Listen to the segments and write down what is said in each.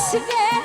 Yes.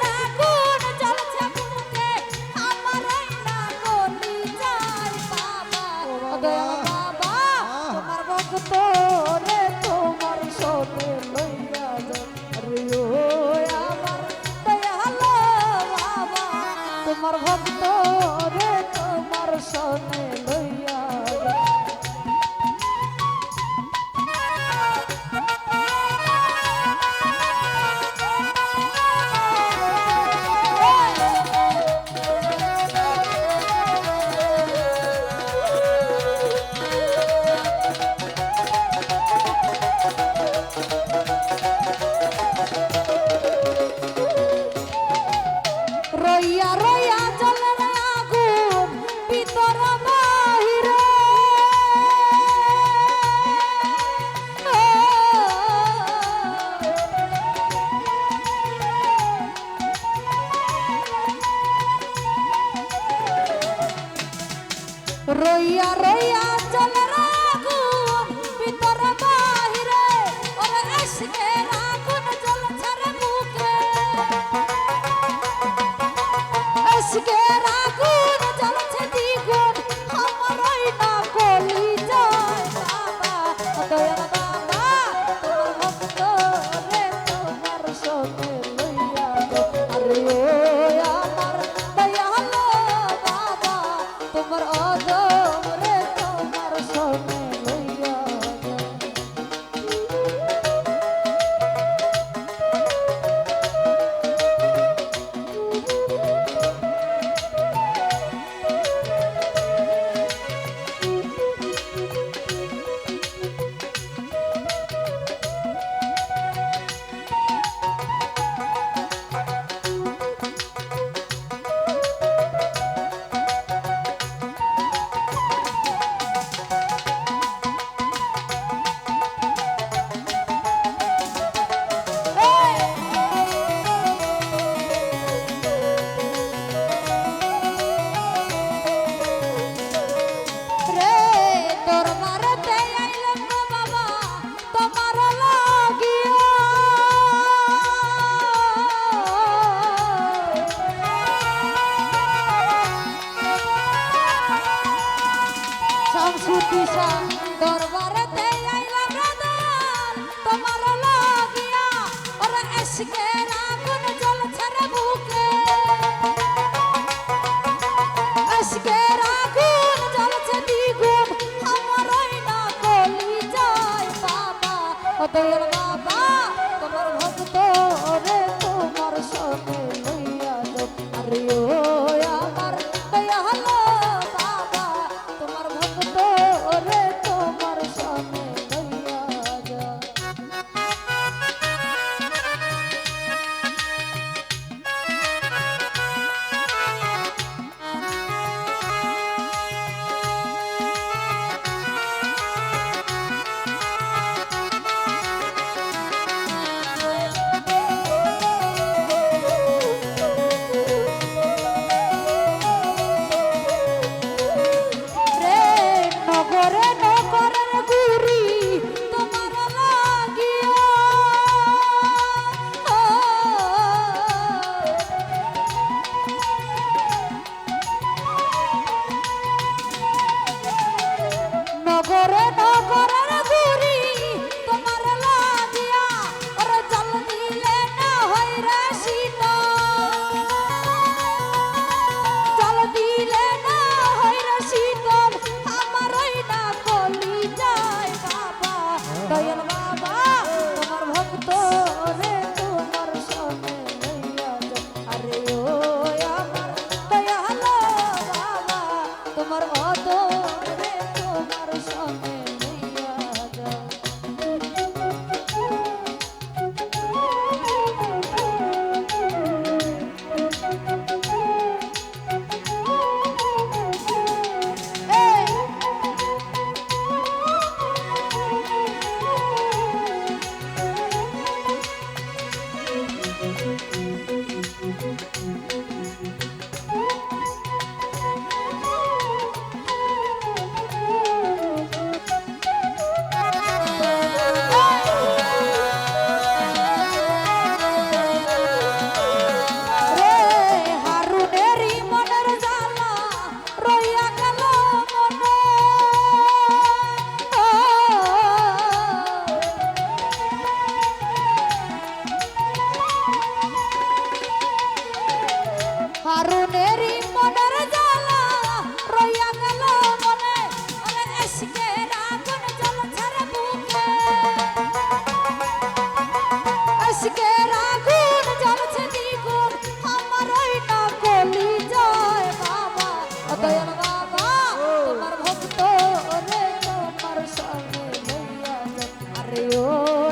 রইয়া রইয়া চলে রাগুন ভিতর বাহিরে ওরে এসে পিসা দরবারেতে আইলাম রদন তোমার লাগিয়া ওরে এসকে রাগুন জ্বলছে রে বুকে। এসকে রাগুন জ্বলছে দ্বিগুণ। আমার ওই না কলি যায় বাবা। ও দয়াল বাবা, তোমার ভক্ত রে, তোমার সঙ্গে লইয়া যাও। আরে ও করে না কারণেরই মনের জ্বালা রইয়া গেল মনে। আরে এসকে আগুন জল ছাড়ে বুকে। এসকে আগুন জ্বলছে দ্বিগুণ আমার ওই না কলি যায় বাবা। অতএব বাবা, তোমার ভক্ত রে তোমার সঙ্গে আরে ও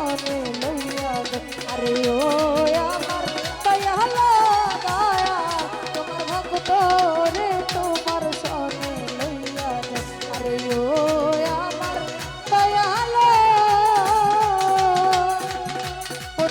অনে লইয়া আরে ও আমার দয়া। লাগায়া তোমার ভক্ত রে, তোমার সনে লইয়া আরে ও আমার দয়া ও